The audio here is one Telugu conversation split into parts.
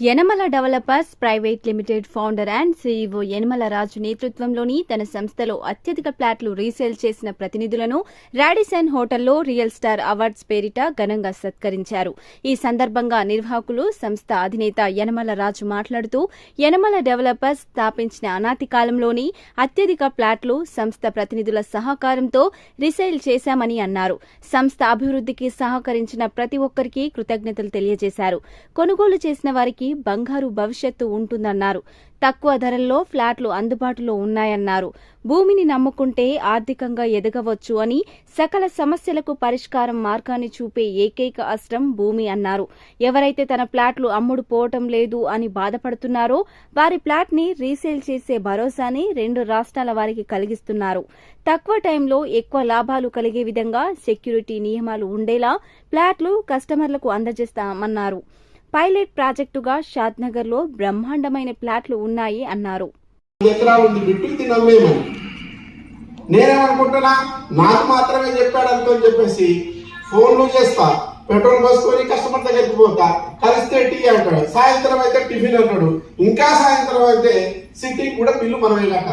Yanamala developers private limited founder and CEO Yanamala Raju నేతృత్వంలోని తన సంస్థలో అత్యధిక ప్లాట్లు రీసేల్ చేసిన ప్రతినిధులను రాడిసన్ హోటల్లో రియల్ స్టార్ అవార్డ్స్ పేరిట ఘనంగా సత్కరించారు. ఈ సందర్భంగా నిర్వాహకులు సంస్థ అధినేత యనమల రాజు మాట్లాడుతూ యనమల డెవలపర్స్ స్థాపించిన అనాతి కాలంలోని అత్యధిక ప్లాట్లు సంస్థ ప్రతినిధుల సహకారంతో రీసేల్ చేశామని అన్నారు. సంస్థ అభివృద్ధికి సహకరించిన ప్రతి ఒక్కరికి కృతజ్ఞతలు తెలియజేశారు. కొనుగోలు చేసిన వారికి బంగారు భవిష్యత్తు ఉంటుందన్నారు. తక్కువ ధరల్లో ఫ్లాట్లు అందుబాటులో ఉన్నాయన్నారు. భూమిని నమ్ముకుంటే ఆర్థికంగా ఎదగవచ్చు అని సకల సమస్యలకు పరిష్కారం మార్గాన్ని చూపే ఏకైక అస్త్రం భూమి అన్నారు. ఎవరైతే తన ప్లాట్లు అమ్ముడు పోవటం లేదు అని బాధపడుతున్నారో వారి ఫ్లాట్ని రీసేల్ చేసే భరోసాని రెండు రాష్ట్రాల వారికి కలిగిస్తున్నారు. తక్కువ టైంలో ఎక్కువ లాభాలు కలిగే విధంగా సెక్యూరిటీ నియమాలు ఉండేలా ఫ్లాట్లు కస్టమర్లకు అందజేస్తామన్నారు. పైలట్ ప్రాజెక్టుగా షాద్నగర్లో బ్రహ్మాండమైన ప్లాట్లు ఉన్నాయి అన్నారు. ఎకరాలు నేనేమనుకుంటున్నా నాకు మాత్రమే చెప్పాడు అంత అని చెప్పేసి ఫోన్లు చేస్తా పెట్రోల్ పోసుకొని కస్టమర్ దగ్గరికి పోతా కలిస్తే టీ అంటాడు సాయంత్రం అయితే టిఫిన్ అంటాడు ఇంకా సాయంత్రం అయితే సిటీ కూడా బిల్లు మనం వెళ్ళాక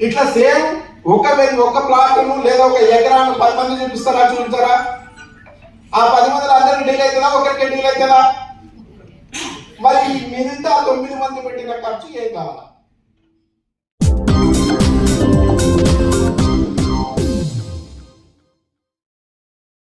ఇట్లా సేమ్ ఒక ఒక ప్లాట్ను లేదా ఒక ఎకరాను పది మంది చూపిస్తారా చూపించారా? ఆ పది మందిలో అందరికి డీల్ అవుతుందా ఒకరికి డీల్ అవుతుందా మరి మిగతా తొమ్మిది మంది పెట్టిన ఖర్చు ఏం కావాలా?